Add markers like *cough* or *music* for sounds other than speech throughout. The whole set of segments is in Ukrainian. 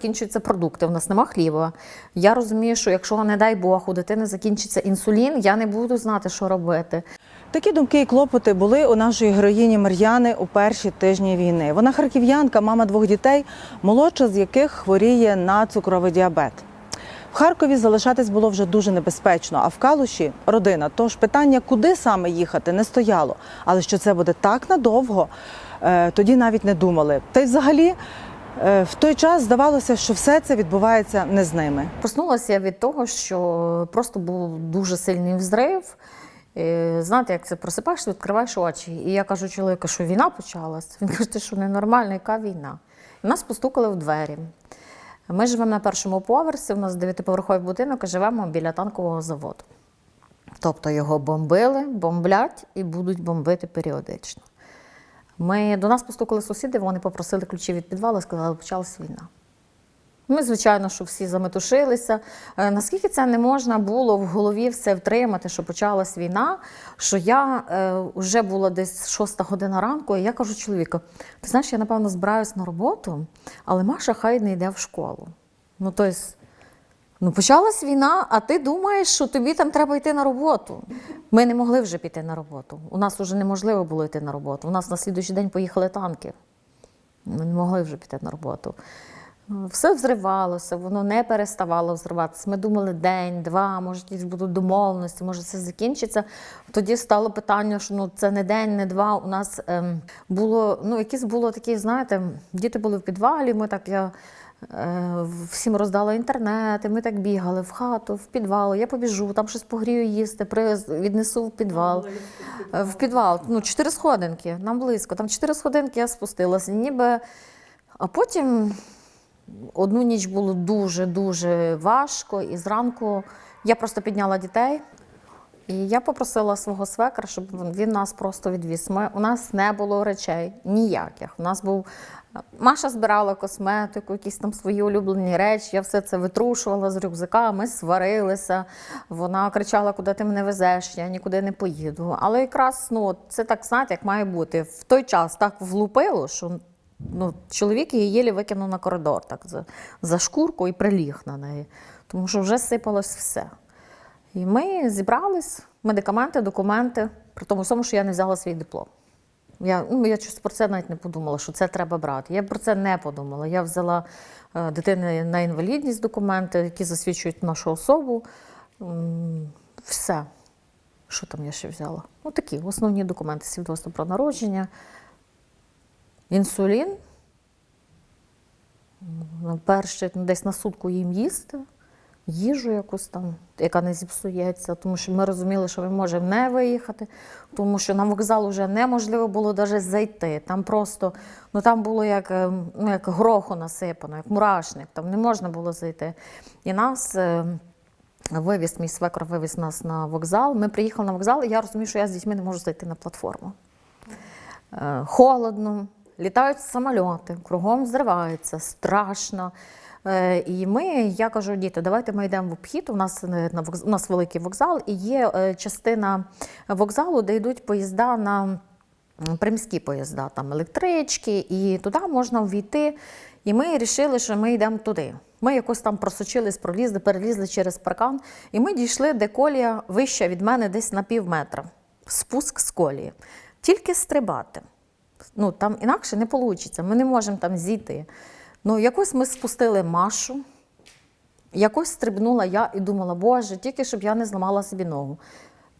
закінчуються продукти, у нас нема хліба. Я розумію, що якщо, не дай Бог, у дитини закінчиться інсулін, я не буду знати, що робити. Такі думки і клопоти були у нашої героїні Мар'яни у перші тижні війни. Вона харків'янка, мама двох дітей, молодша з яких хворіє на цукровий діабет. В Харкові залишатись було вже дуже небезпечно, а в Калуші родина. Тож питання, куди саме їхати, не стояло. Але що це буде так надовго, е, тоді навіть не думали. Та й взагалі в той час здавалося, що все це відбувається не з ними. Проснулася я від того, що просто був дуже сильний взрив. Е, Знаєте, як це просипаєшся, відкриваєш очі. І я кажу чоловіку, що війна почалась. Він каже, що ненормальна, яка війна? І нас постукали в двері. Ми живемо на першому поверсі, у нас дев'ятиповерховий будинок, і живемо біля танкового заводу. Тобто його бомбили, бомблять і будуть бомбити періодично. Ми, до нас постукали сусіди, вони попросили ключі від підвалу і сказали, почалась війна. Ми, звичайно, що всі заметушилися. Е, Наскільки це не можна було в голові все втримати, що почалась війна, що я е, вже була десь шоста година ранку, і я кажу чоловіку: ти знаєш, я напевно збираюсь на роботу, але Маша хай не йде в школу. Ну, тобто, ну почалась війна, а ти думаєш, що тобі там треба йти на роботу. Ми не могли вже піти на роботу. У нас вже неможливо було йти на роботу. У нас на слідуючий день поїхали танки. Ми не могли вже піти на роботу. Все взривалося, воно не переставало взриватися. Ми думали день, два, може, якісь будуть домовленості, може це закінчиться. Тоді стало питання, що ну це не день, не два. У нас ем, було, ну, якісь було такі, знаєте, діти були в підвалі. Ми так я всім роздала інтернет, і ми так бігали в хату, в підвал. Я побіжу, там щось погрію їсти, віднесу в підвал. Е, В підвал. Ну, чотири сходинки, нам близько. Там чотири сходинки я спустилася, ніби. А потім одну ніч було дуже-дуже важко, і зранку я просто підняла дітей. І я попросила свого свекра, щоб він нас просто відвіз. Ми, у нас не було речей ніяких. У нас був Маша збирала косметику, якісь там свої улюблені речі. Я все це витрушувала з рюкзака. Ми сварилися. Вона кричала, куди ти мене везеш, я нікуди не поїду. Але якраз ну, це так знаєте, як має бути. В той час так влупило, що ну, чоловік її єлі викинув на коридор так, за, за шкурку і приліг на неї, тому що вже сипалось все. І ми зібрались, медикаменти, документи, при тому всьому, що я не взяла свій диплом. Я, ну, я щось про це навіть не подумала, що це треба брати. Я про це не подумала. Я взяла е, дитини на інвалідність документи, які засвідчують нашу особу. Все. Що там я ще взяла? Ну, такі основні документи: свідоцтво про народження, інсулін. Перше, ну, десь на сутку їм їсти, їжу якусь там, яка не зіпсується, тому що ми розуміли, що ми можемо не виїхати, тому що на вокзал вже неможливо було навіть зайти. Там просто ну там було як, е, ну, як гроху насипано, як мурашник, там не можна було зайти. І нас. е, Вивіз мій свекор вивіз нас на вокзал. Ми приїхали на вокзал, і я розумію, що я з дітьми не можу зайти на платформу. Е, Холодно, літають самольоти, кругом зривається, страшно. Е, І ми, я кажу, діти, давайте ми йдемо в обхід. У нас е, у нас великий вокзал, і є е, частина вокзалу, де йдуть поїзда на м, приміські поїзда, там електрички, і туди можна ввійти. І ми вирішили, що ми йдемо туди. Ми якось там просочились, пролізли, перелізли через паркан, і ми дійшли, де колія вища від мене десь на пів метра. Спуск з колії. Тільки стрибати. Ну, там інакше не вийде, ми не можемо там зійти. Ну, якось ми спустили Машу, якось стрибнула я і думала, Боже, тільки щоб я не зламала собі ногу.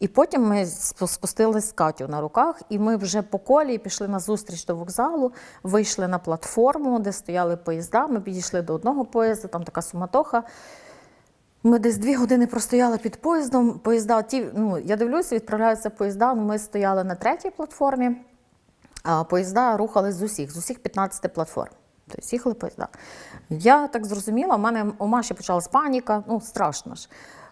І потім ми спу- спустились з Катю на руках, і ми вже по колії пішли на зустріч до вокзалу, вийшли на платформу, де стояли поїзда. Ми підійшли до одного поїзда, там така суматоха. Ми десь дві години простояли під поїздом. Поїзда, ті, ну, я дивлюся, відправляються поїзда. Ми стояли на третій платформі, а поїзда рухались з усіх, з усіх 15 платформ. Тобто їхали поїзда. Я так зрозуміла, у мене у Маші почалась паніка, ну страшно ж.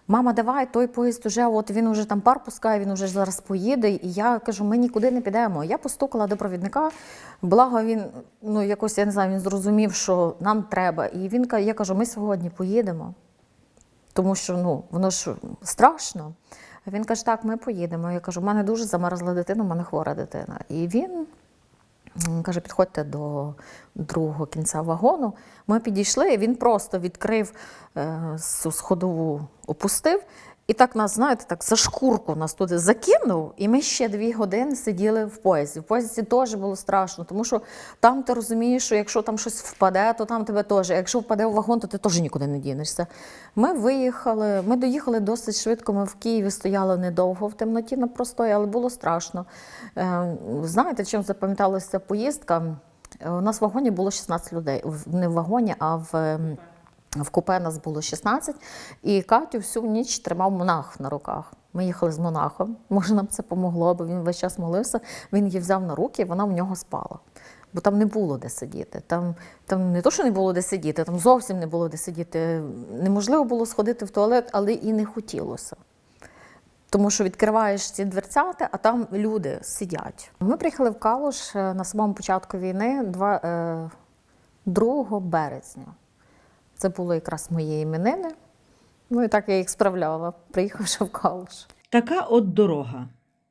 Мама, давай, той поїзд уже, от він уже там пар пускає, він уже зараз поїде. І я кажу, ми нікуди не підемо. Я постукала до провідника, благо він, ну якось я не знаю, він зрозумів, що нам треба. І він я кажу, ми сьогодні поїдемо тому що ну, воно ж страшно. Він каже, так, ми поїдемо. Я кажу, у мене дуже замерзла дитина, у мене хвора дитина. І він Каже, підходьте до другого кінця вагону. Ми підійшли, і він просто відкрив е, сходову, опустив. І так нас, знаєте, так за шкурку нас туди закинув, і ми ще дві години сиділи в поїзді. В поїзді теж було страшно, тому що там ти розумієш, що якщо там щось впаде, то там тебе теж. Якщо впаде в вагон, то ти теж нікуди не дінешся. Ми виїхали, ми доїхали досить швидко. Ми в Києві стояли недовго в темноті на простої, але було страшно. Е, Знаєте, чим запам'яталася поїздка? Е, У нас в вагоні було 16 людей. Не в вагоні, а в. В купе нас було 16, і Катю всю ніч тримав монах на руках. Ми їхали з монахом. Може, нам це помогло, бо він весь час молився. Він її взяв на руки, і вона в нього спала. Бо там не було де сидіти. Там, там не то, що не було де сидіти, там зовсім не було де сидіти. Неможливо було сходити в туалет, але і не хотілося. Тому що відкриваєш ці дверцяти, а там люди сидять. Ми приїхали в Калуш е, на самому початку війни, два, е, 2 березня. Це було якраз мої іменини. Ну і так я їх справляла, приїхавши в Калуш. Така от дорога.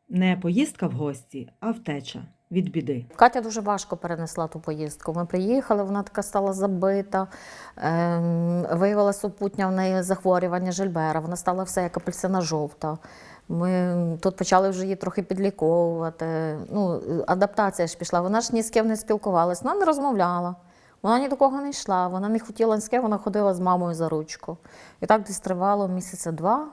Не поїздка в гості, а втеча від біди. Катя дуже важко перенесла ту поїздку. Ми приїхали, вона така стала забита. Ем, виявилося супутня в неї захворювання Жильбера. Вона стала все як апельсина жовта. Ми тут почали вже її трохи підліковувати. Ну, адаптація ж пішла. Вона ж ні з ким не спілкувалася, вона не розмовляла. Вона ні до кого не йшла, вона не хотіла ким, вона ходила з мамою за ручку. І так десь тривало місяця два.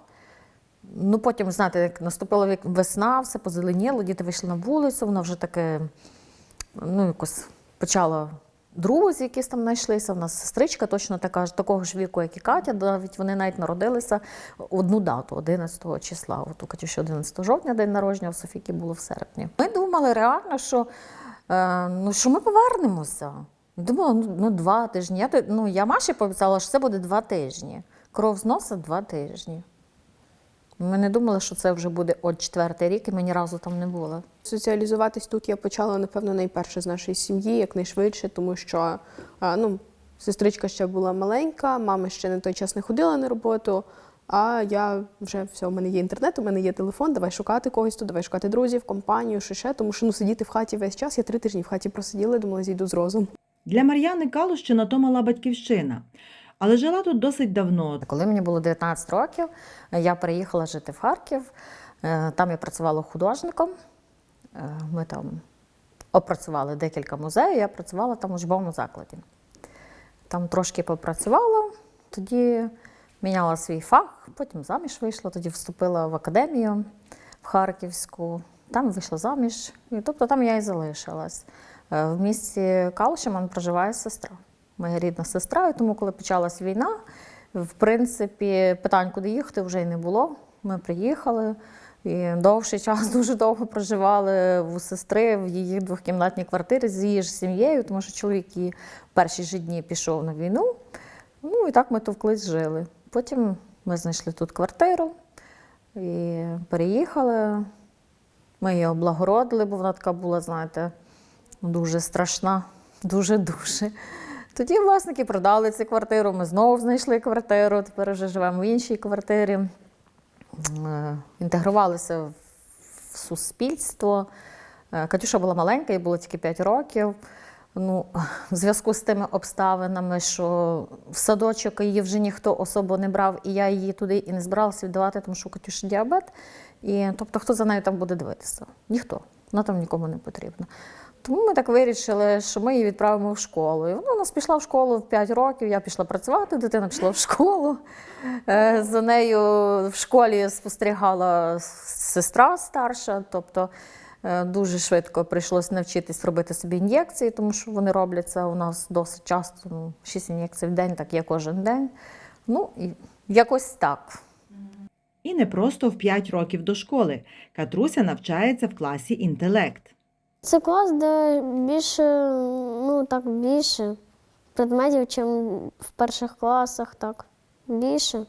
Ну, потім, знаєте, як наступила весна, все позеленіло, діти вийшли на вулицю, вона вже таке, ну, якось почала друзі, якісь там знайшлися. У нас сестричка точно така такого ж віку, як і Катя. Навіть вони навіть народилися одну дату, 11 числа. От у Катюші 11 жовтня день народження, у Софіки було в серпні. Ми думали реально, що, е, ну, що ми повернемося. Думала, ну, ну два тижні. Я, ну, я Маші пообіцяла, що це буде два тижні. Кров з носа два тижні. Ми не думали, що це вже буде от четвертий рік, і ми ні разу там не були. Соціалізуватись тут я почала, напевно, найперше з нашої сім'ї, якнайшвидше, тому що ну, сестричка ще була маленька, мама ще на той час не ходила на роботу. А я вже все, у мене є інтернет, у мене є телефон, давай шукати когось тут, давай шукати друзів, компанію, що ще. Тому що ну, сидіти в хаті весь час. Я три тижні в хаті просиділа, думала, зійду з розуму. Для Мар'яни Калущина то мала батьківщина, але жила тут досить давно. Коли мені було 19 років, я переїхала жити в Харків. Е, Там я працювала художником. Е, Ми там опрацювали декілька музеїв, я працювала там у учбовому закладі. Там трошки попрацювала, тоді міняла свій фах, потім заміж вийшла, тоді вступила в академію в Харківську, там вийшла заміж. Тобто там я і залишилась. Е, В місті Калуші проживає сестра, моя рідна сестра. І тому, коли почалась війна, в принципі, питань, куди їхати, вже й не було. Ми приїхали. І довший час *laughs* дуже довго проживали у сестри в її двохкімнатній квартирі з її ж сім'єю, тому що чоловік її перші ж дні пішов на війну. Ну і так ми товклись, жили. Потім ми знайшли тут квартиру і переїхали. Ми її облагородили, бо вона така була, знаєте, дуже страшна, дуже-дуже. Тоді власники продали цю квартиру, ми знову знайшли квартиру, тепер вже живемо в іншій квартирі. Е, Інтегрувалися в суспільство. Е, Катюша була маленька, їй було тільки 5 років. Ну, в зв'язку з тими обставинами, що в садочок її вже ніхто особо не брав, і я її туди і не збиралася віддавати, тому що у Катюші діабет. І, тобто, хто за нею там буде дивитися? Ніхто. Вона там нікому не потрібна. Тому ми так вирішили, що ми її відправимо в школу. І вона у нас пішла в школу в 5 років, я пішла працювати, дитина пішла в школу. Е, За нею в школі спостерігала сестра старша, тобто е, дуже швидко прийшлося навчитись робити собі ін'єкції, тому що вони робляться у нас досить часто, ну, 6 ін'єкцій в день, так є кожен день. Ну, і якось так. І не просто в 5 років до школи. Катруся навчається в класі інтелект. Це клас, де більше, ну так, більше предметів, ніж в перших класах, так. Більше.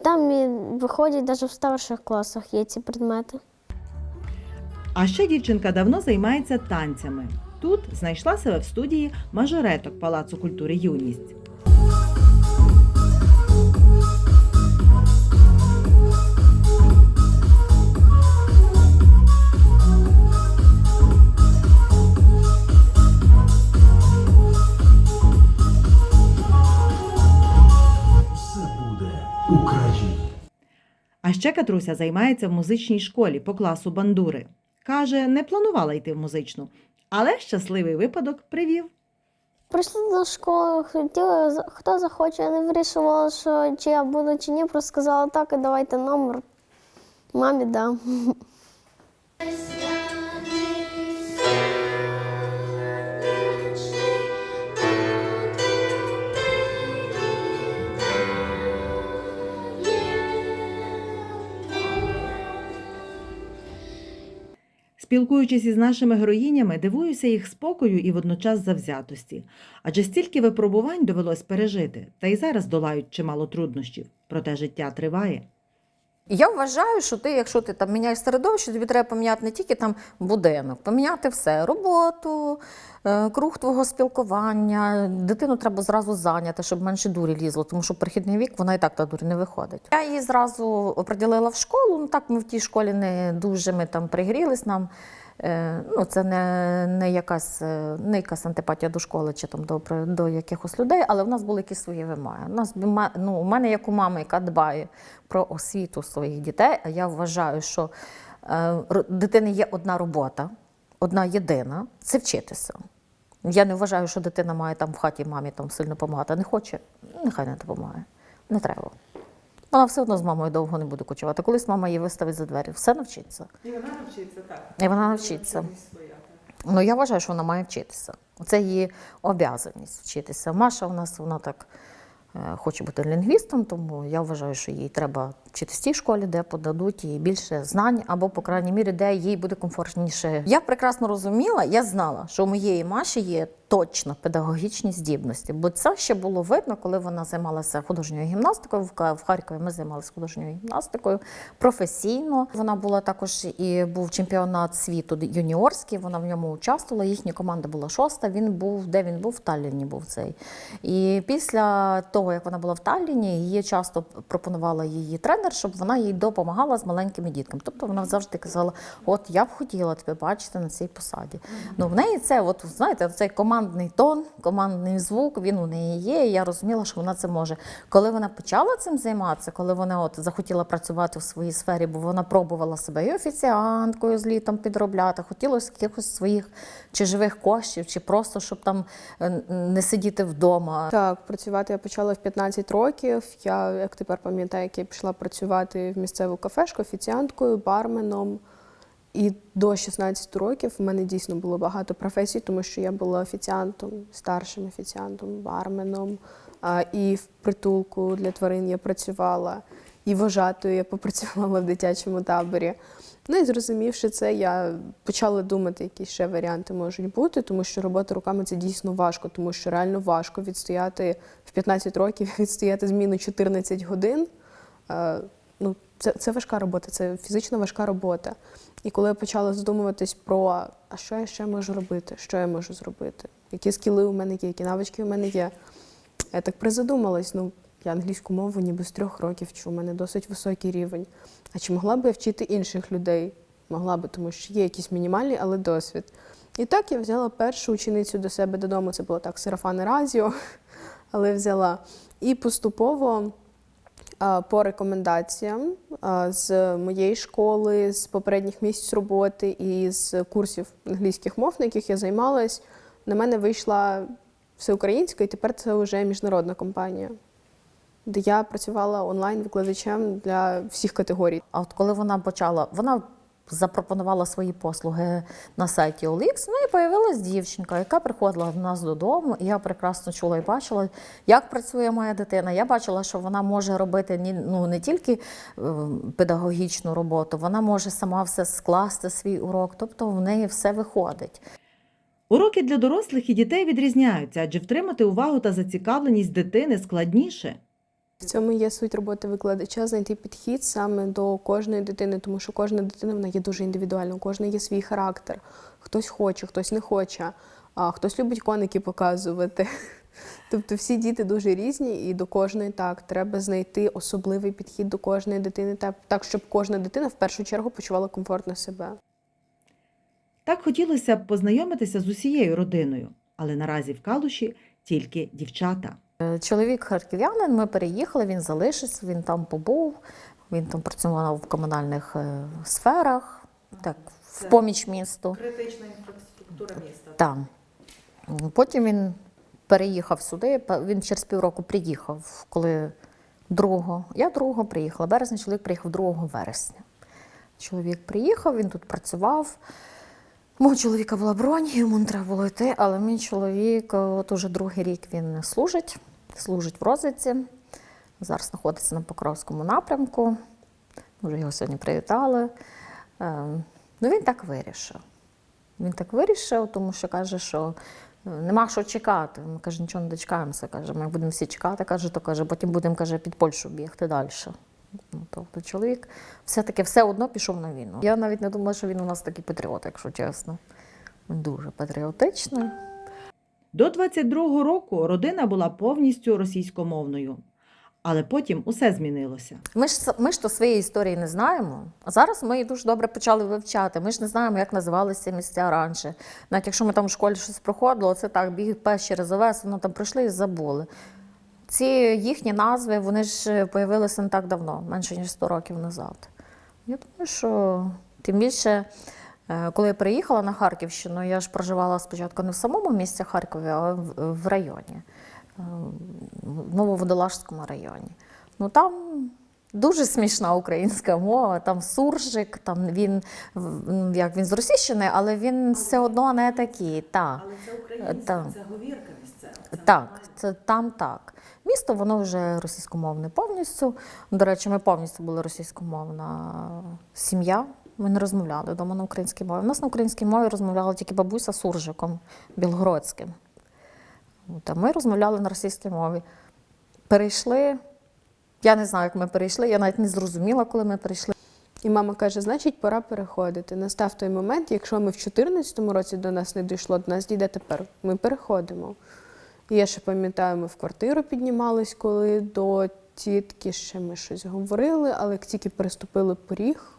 Там і виходять навіть в старших класах є ці предмети. А ще дівчинка давно займається танцями. Тут знайшла себе в студії мажореток Палацу культури Юність. Україна. А ще Катруся займається в музичній школі по класу бандури. Каже, не планувала йти в музичну, але щасливий випадок привів. Прийшли до школи, хотіли, хто захоче, я не вирішувала, що чи я буду, чи ні, просто сказала так, і давайте номер. Мамі дам. Спілкуючись із нашими героїнями, дивуюся їх спокою і водночас завзятості. Адже стільки випробувань довелось пережити, та й зараз долають чимало труднощів. Проте життя триває. Я вважаю, що ти, якщо ти там міняєш середовище, тобі треба поміняти не тільки там будинок, поміняти все: роботу, е, круг твого спілкування. Дитину треба зразу зайняти, щоб менше дурі лізло, тому що прихідний вік вона і так та дурі не виходить. Я її зразу оприділила в школу. Ну так ми в тій школі не дуже ми там пригрілись нам. Е, Ну, це не, не, якась, е, не якась антипатія до школи чи там до, до якихось людей, але в нас були якісь свої вимоги. У, нас, ну, у мене, як у мами, яка дбає про освіту своїх дітей, а я вважаю, що е, дитини є одна робота, одна єдина це вчитися. Я не вважаю, що дитина має там в хаті мамі там сильно допомагати. Не хоче, нехай не допомагає. Не треба. Вона все одно з мамою довго не буде кочувати. Колись мама її виставить за двері, все навчиться. І вона навчиться так. І вона навчиться. Ну, я вважаю, що вона має вчитися. Це її обов'язаність вчитися. Маша у нас вона так е, хоче бути лінгвістом, тому я вважаю, що їй треба вчитися в тій школі, де подадуть їй більше знань, або, по крайній мірі, де їй буде комфортніше. Я прекрасно розуміла, я знала, що у моєї Маші є точно педагогічні здібності, бо це ще було видно, коли вона займалася художньою гімнастикою. В Харкові ми займалися художньою гімнастикою професійно. Вона була також і був чемпіонат світу юніорський. Вона в ньому участвувала. Їхня команда була шоста. Він був де він був в Талліні. Був цей. І після того, як вона була в Талліні, її часто пропонувала її тренер, щоб вона їй допомагала з маленькими дітками. Тобто вона завжди казала: От я б хотіла тебе бачити на цій посаді. Ну в неї це, от знаєте, цей командний тон, командний звук, він у неї є. І я розуміла, що вона це може. Коли вона почала цим займатися, коли вона от захотіла працювати в своїй сфері, бо вона пробувала себе і офіціанткою з літом підробляти, хотілося якихось своїх чи живих коштів, чи просто щоб там е, не сидіти вдома. Так, працювати я почала в 15 років. Я, як тепер пам'ятаю, як я пішла працювати в місцеву кафешку офіціанткою, барменом. І до 16 років в мене дійсно було багато професій, тому що я була офіціантом, старшим офіціантом, барменом. І в притулку для тварин я працювала, і вожатою я попрацювала в дитячому таборі. Ну і зрозумівши це, я почала думати, які ще варіанти можуть бути, тому що робота руками це дійсно важко, тому що реально важко відстояти в 15 років, відстояти зміну 14 годин. Е, Ну, це, це важка робота, це фізично важка робота. І коли я почала задумуватись про а що я ще можу робити, що я можу зробити, які скіли у мене є, які навички у мене є, я так призадумалась, ну, я англійську мову ніби з трьох років вчу, у мене досить високий рівень. А чи могла б я вчити інших людей? Могла би, тому що є якийсь мінімальний, але досвід. І так я взяла першу ученицю до себе додому. Це було так сарафани радіо, але взяла. І поступово по рекомендаціям з моєї школи, з попередніх місць роботи і з курсів англійських мов, на яких я займалась, на мене вийшла всеукраїнська, і тепер це вже міжнародна компанія, де я працювала онлайн-викладачем для всіх категорій. А от коли вона почала, вона запропонувала свої послуги на сайті OLX, ну і появилась дівчинка, яка приходила до нас додому, і я прекрасно чула і бачила, як працює моя дитина. Я бачила, що вона може робити ну, не тільки е, педагогічну роботу, вона може сама все скласти свій урок, тобто в неї все виходить. Уроки для дорослих і дітей відрізняються, адже втримати увагу та зацікавленість дитини складніше. В цьому є суть роботи викладача знайти підхід саме до кожної дитини, тому що кожна дитина вона є дуже індивідуальна, у кожної є свій характер. Хтось хоче, хтось не хоче, а хтось любить коники показувати. *laughs* Тобто всі діти дуже різні, і до кожної так треба знайти особливий підхід до кожної дитини, так, щоб кожна дитина в першу чергу почувала комфортно себе. Так хотілося б познайомитися з усією родиною, але наразі в Калуші тільки дівчата. Е, Чоловік харків'янин, ми переїхали, він залишився, він там побув, він там працював в комунальних е, сферах, так, в поміч місту. Критична інфраструктура міста. Там. Потім він переїхав сюди, він через півроку приїхав, коли 2, я 2 приїхала, березня, чоловік приїхав 2 вересня. Чоловік приїхав, він тут працював. Мого чоловіка була бронь, йому не треба було йти, але мій чоловік, е, от уже другий рік він служить, служить в розвідці. Зараз знаходиться на Покровському напрямку. Вже його сьогодні привітали. Е, Ну, він так вирішив. Він так вирішив, тому що каже, що е, нема що чекати. Ми каже, нічого не дочекаємося. Каже, ми будемо всі чекати, каже, то каже, потім будемо каже, під Польщу бігти далі. Ну, тобто чоловік все-таки все одно пішов на війну. Я навіть не думала, що він у нас такий патріот, якщо чесно. Він дуже патріотичний. До 22-го року родина була повністю російськомовною, але потім усе змінилося. Ми ж ми ж то своєї історії не знаємо. А зараз ми її дуже добре почали вивчати. Ми ж не знаємо, як називалися місця раніше. Навіть якщо ми там в школі щось проходило, це так, біг пес через овес, воно там прийшли і забули. Ці їхні назви вони ж появилися не так давно, менше ніж 100 років назад. Я думаю, що тим більше, е, коли я приїхала на Харківщину, я ж проживала спочатку не в самому місті Харкові, а в, районі, е, в Нововодолажському районі. Ну там дуже смішна українська мова, там суржик, там він як він з Російщини, але він все одно не такий. Так. Але це українська, Так. це говірка місцева. Так, це там так. Місто воно вже російськомовне повністю. До речі, ми повністю були російськомовна сім'я. Ми не розмовляли вдома на українській мові. У нас на українській мові розмовляла тільки бабуся суржиком білгородським. От, а ми розмовляли на російській мові. Перейшли. Я не знаю, як ми перейшли, я навіть не зрозуміла, коли ми перейшли. І мама каже: значить, пора переходити. Настав той момент, якщо ми в 2014 році до нас не дійшло, до нас дійде тепер. Ми переходимо. І я ще пам'ятаю, ми в квартиру піднімались, коли до тітки ще ми щось говорили, але як тільки переступили поріг,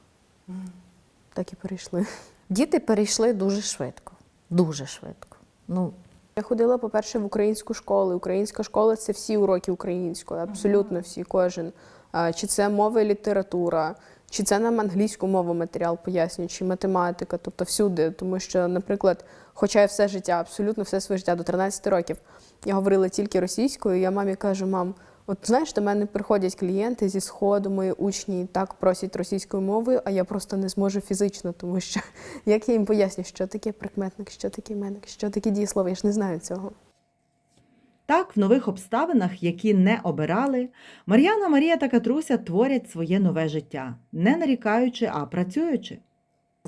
так і перейшли. Діти перейшли дуже швидко. Дуже швидко. Ну, Я ходила, по-перше, в українську школу. Українська школа це всі уроки української, абсолютно всі, кожен. Чи це мова і література, чи це нам англійську мову матеріал пояснюють, чи математика, тобто всюди. Тому що, наприклад, хоча я все життя, абсолютно все своє життя до 13 років, я говорила тільки російською, я мамі кажу, мам, от знаєш, до мене приходять клієнти зі сходу, мої учні так просять російською мовою, а я просто не зможу фізично, тому що *laughs* як я їм поясню, що таке прикметник, що таке іменник, що таке дієслово, я ж не знаю цього. Так, в нових обставинах, які не обирали, Мар'яна, Марія та Катруся творять своє нове життя, не нарікаючи, а працюючи.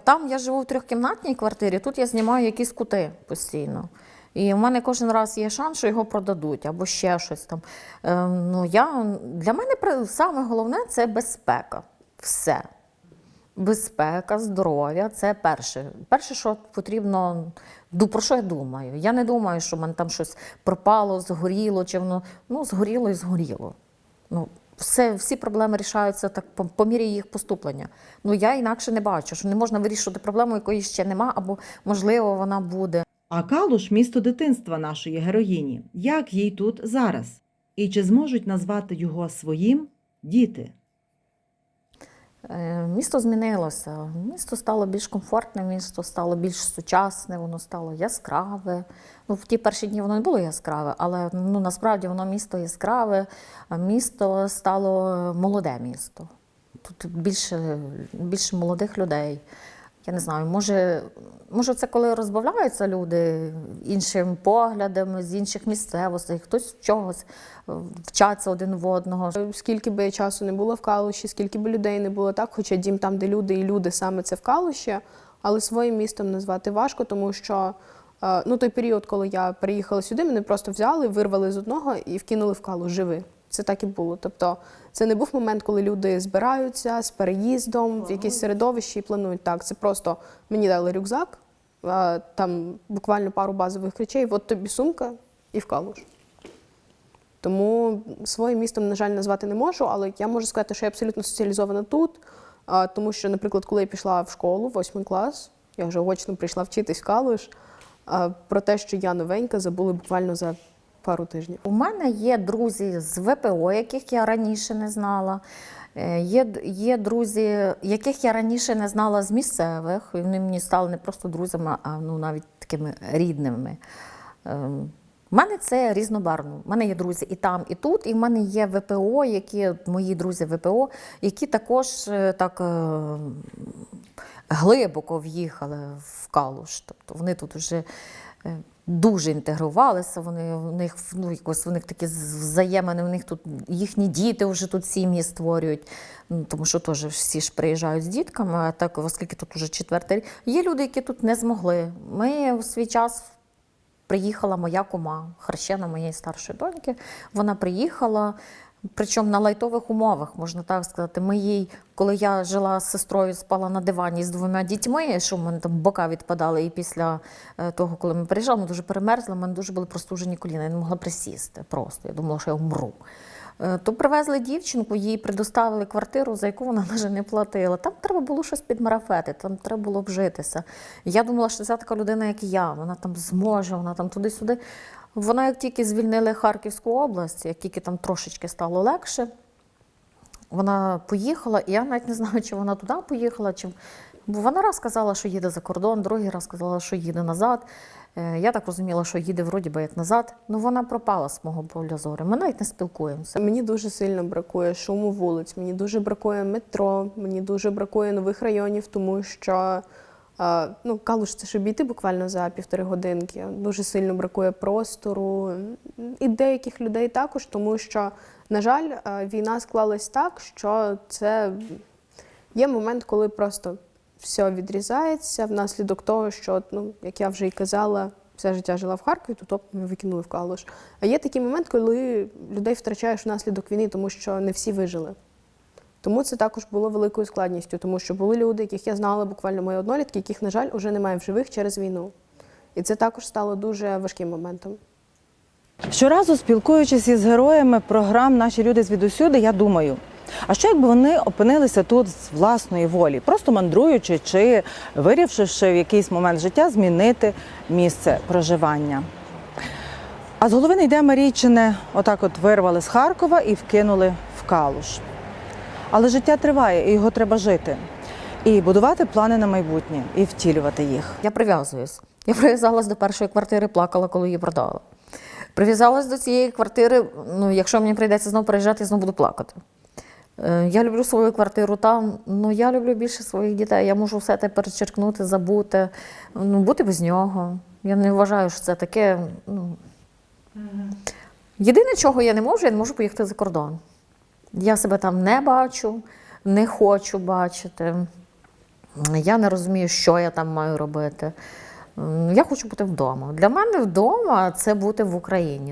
Там я живу в трьохкімнатній квартирі, тут я знімаю якісь кути постійно. І в мене кожен раз є шанс, що його продадуть або ще щось там. Е, ну, я, для мене саме головне це безпека. Все. Безпека, здоров'я це перше. Перше, що потрібно, про що я думаю? Я не думаю, що в мене там щось пропало, згоріло, чи воно ну, згоріло і згоріло. Ну, все, всі проблеми рішаються так по, по мірі їх поступлення. Ну я інакше не бачу, що не можна вирішувати проблему, якої ще нема, або можливо вона буде. А Калуш місто дитинства нашої героїні. Як їй тут зараз? І чи зможуть назвати його своїм діти? Е, Місто змінилося. Місто стало більш комфортне, місто стало більш сучасне, воно стало яскраве. Ну, в ті перші дні воно не було яскраве, але ну, насправді воно місто яскраве, місто стало молоде місто. Тут більше, більше молодих людей. Я не знаю, може, може, це коли розбавляються люди іншим поглядом, з інших місцевостей, хтось чогось е, вчаться один в одного. Скільки би часу не було в Калуші, скільки б людей не було так, хоча дім там, де люди і люди саме це в Калуші, але своїм містом назвати важко, тому що е, ну, той період, коли я приїхала сюди, мене просто взяли, вирвали з одного і вкинули в Калуш живи. Це так і було. Тобто це не був момент, коли люди збираються з переїздом в якесь середовище і планують так. Це просто мені дали рюкзак, там буквально пару базових речей, от тобі сумка і в Калуш. Тому своїм містом, на жаль, назвати не можу, але я можу сказати, що я абсолютно соціалізована тут. Тому що, наприклад, коли я пішла в школу, восьмий клас, я вже очно прийшла вчитись в Калуш. Про те, що я новенька, забули буквально за пару тижнів. У мене є друзі з ВПО, яких я раніше не знала. Е, Є, є друзі, яких я раніше не знала з місцевих. І вони мені стали не просто друзями, а ну, навіть такими рідними. Ем, У мене це різнобарвно. У мене є друзі і там, і тут, і в мене є ВПО, які мої друзі ВПО, які також е, так е, глибоко в'їхали в Калуш. Тобто вони тут вже дуже інтегрувалися. Вони в них ну, якось в них такі взаємини, в них тут їхні діти вже тут сім'ї створюють. Ну, тому що теж всі ж приїжджають з дітками, а так, оскільки тут уже четвертий рік. Є люди, які тут не змогли. Ми у свій час приїхала моя кума, хрещена моєї старшої доньки. Вона приїхала, причому на лайтових умовах, можна так сказати. Ми їй, коли я жила з сестрою, спала на дивані з двома дітьми, що в мене там бока відпадали, і після е, того, коли ми приїжджали, ми дуже перемерзли, в мене дуже були простужені коліна, я не могла присісти просто. Я думала, що я вмру. Е, То привезли дівчинку, їй предоставили квартиру, за яку вона *laughs* навіть не платила. Там треба було щось підмарафети, там треба було вжитися. Я думала, що це така людина, як я. Вона там зможе, вона там туди-сюди. Вона, як тільки звільнили Харківську область, як тільки там трошечки стало легше, вона поїхала, і я навіть не знаю, чи вона туди поїхала, чи бо вона раз сказала, що їде за кордон, другий раз сказала, що їде назад. Е, Я так розуміла, що їде вроді би як назад. Ну вона пропала з мого поля зору. Ми навіть не спілкуємося. Мені дуже сильно бракує шуму вулиць, мені дуже бракує метро, мені дуже бракує нових районів, тому що ну, Калуш це ж обійти буквально за півтори годинки. Дуже сильно бракує простору і деяких людей також, тому що, на жаль, війна склалась так, що це є момент, коли просто все відрізається внаслідок того, що, ну, як я вже і казала, все життя жила в Харкові, то топ ми викинули в Калуш. А є такий момент, коли людей втрачаєш внаслідок війни, тому що не всі вижили. Тому це також було великою складністю, тому що були люди, яких я знала, буквально мої однолітки, яких, на жаль, вже немає в живих через війну. І це також стало дуже важким моментом. Щоразу спілкуючись із героями програм Наші люди звідусюди, я думаю. А що якби вони опинилися тут з власної волі, просто мандруючи чи вирішивши в якийсь момент життя змінити місце проживання? А з голови йде Марійчине, отак от вирвали з Харкова і вкинули в Калуш. Але життя триває, і його треба жити. І будувати плани на майбутнє, і втілювати їх. Я прив'язуюсь. Я прив'язалась до першої квартири, плакала, коли її продала. Прив'язалась до цієї квартири, ну, якщо мені прийдеться знову переїжджати, я знову буду плакати. Е, Я люблю свою квартиру там, ну я люблю більше своїх дітей. Я можу все те перечеркнути, забути, ну, бути без нього. Я не вважаю, що це таке. Ну... Єдине, чого я не можу, я не можу поїхати за кордон. Я себе там не бачу, не хочу бачити. Я не розумію, що я там маю робити. Я хочу бути вдома. Для мене вдома це бути в Україні.